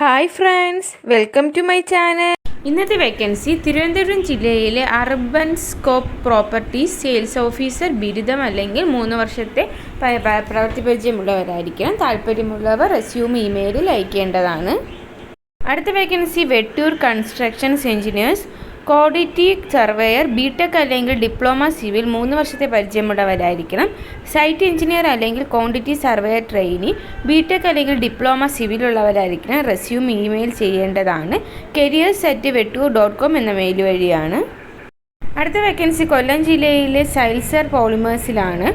Hi friends welcome to my channel. ഇന്നത്തെ vacancy Thiruvananthapuram ജില്ലയിലെ urban scope properties sales officer ബിരുദം അല്ലെങ്കിൽ മൂന്ന് വർഷത്തെ പ്രവൃത്തി പരിചയമുള്ളവരായിരിക്കണം. താല്പര്യമുള്ളവർ റെസ്യൂം ഇമെയിലിൽ അയക്കേണ്ടതാണ്. അടുത്ത vacancy Vettoor constructions engineers quality surveyor B Tech അല്ലെങ്കിൽ ഡിപ്ലോമ സിവിൽ മൂന്ന് വർഷത്തെ പരിചയമുള്ളവരായിരിക്കണം. സൈറ്റ് എഞ്ചിനീയർ അല്ലെങ്കിൽ quantity surveyor trainee B Tech അല്ലെങ്കിൽ ഡിപ്ലോമ സിവിൽ ഉള്ളവരായിരിക്കണം റെസ്യൂം ഇമെയിൽ ചെയ്യേണ്ടതാണ്. Careers at Vettoor dot com എന്ന മെയിൽ വഴിയാണ്. അടുത്ത വേക്കൻസി കൊല്ലം ജില്ലയിലെ സൈൽസർ പോളിമേഴ്സിലാണ്.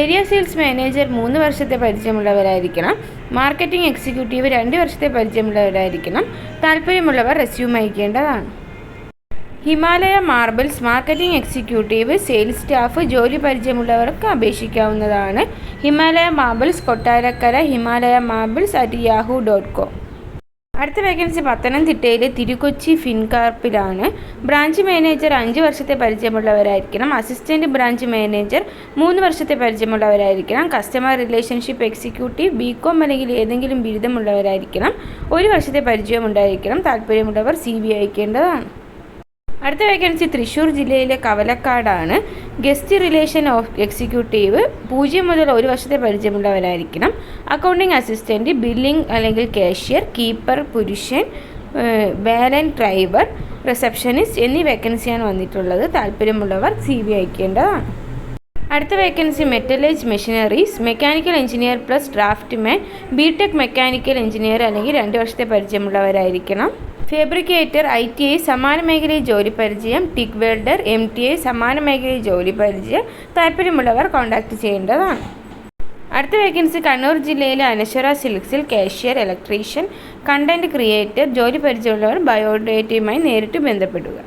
ഏരിയ സെയിൽസ് മാനേജർ മൂന്ന് വർഷത്തെ പരിചയമുള്ളവരായിരിക്കണം. മാർക്കറ്റിംഗ് എക്സിക്യൂട്ടീവ് രണ്ട് വർഷത്തെ പരിചയമുള്ളവരായിരിക്കണം. താല്പര്യമുള്ളവർ resume അയക്കേണ്ടതാണ്. Himalaya marbles marketing executive sales staff ജോലി പരിചയമുള്ളവർക്ക് അപേക്ഷിക്കാവുന്നതാണ്. Himalaya marbles Kottarakkara Himalaya marbles at Yahoo dot com. അടുത്ത വേക്കൻസി പത്തനംതിട്ടയിലെ തിരുക്കൊച്ചി ഫിൻകാർപ്പിലാണ്. ബ്രാഞ്ച് മാനേജർ അഞ്ച് വർഷത്തെ പരിചയമുള്ളവരായിരിക്കണം. അസിസ്റ്റന്റ് ബ്രാഞ്ച് മാനേജർ മൂന്ന് വർഷത്തെ പരിചയമുള്ളവരായിരിക്കണം. Customer relationship executive B com അല്ലെങ്കിൽ ഏതെങ്കിലും ബിരുദമുള്ളവരായിരിക്കണം. ഒരു വർഷത്തെ പരിചയമുണ്ടായിരിക്കണം. താല്പര്യമുള്ളവർ സി ബി അയക്കേണ്ടതാണ് അടുത്ത വേക്കൻസി തൃശ്ശൂർ ജില്ലയിലെ കവലക്കാടാണ്. ഗസ്റ്റ് റിലേഷൻ ഓഫ് എക്സിക്യൂട്ടീവ് പൂജ്യം മുതൽ ഒരു വർഷത്തെ പരിചയമുള്ളവരായിരിക്കണം. അക്കൗണ്ടിംഗ് അസിസ്റ്റന്റ് ബില്ലിംഗ് അല്ലെങ്കിൽ കാഷ്യർ കീപ്പർ പുരുഷൻ ബാലൻ ഡ്രൈവർ റിസപ്ഷനിസ്റ്റ് എന്നീ വേക്കൻസിയാണ് വന്നിട്ടുള്ളത്. താല്പര്യമുള്ളവർ സി ബി അയക്കേണ്ടതാണ്. അടുത്ത vacancy മെറ്റലേജ് machineries mechanical engineer plus draft man B tech mechanical engineer അല്ലെങ്കിൽ രണ്ട് വർഷത്തെ പരിചയമുള്ളവരായിരിക്കണം. ഫാബ്രിക്കേറ്റർ ഐ ടി ഐ സമാന മേഖലയിൽ ജോലി പരിചയം TIG welder M T I സമാന മേഖലയിൽ ജോലി പരിചയം താല്പര്യമുള്ളവർ കോൺടാക്റ്റ് ചെയ്യേണ്ടതാണ്. അടുത്ത വേക്കൻസി കണ്ണൂർ ജില്ലയിലെ അനശ്വര സിൽക്സിൽ കാഷ്യർ ഇലക്ട്രീഷ്യൻ കണ്ടന്റ് ക്രിയേറ്റർ ജോലി പരിചയമുള്ളവർ ബയോഡേറ്റയുമായി നേരിട്ട് ബന്ധപ്പെടുക.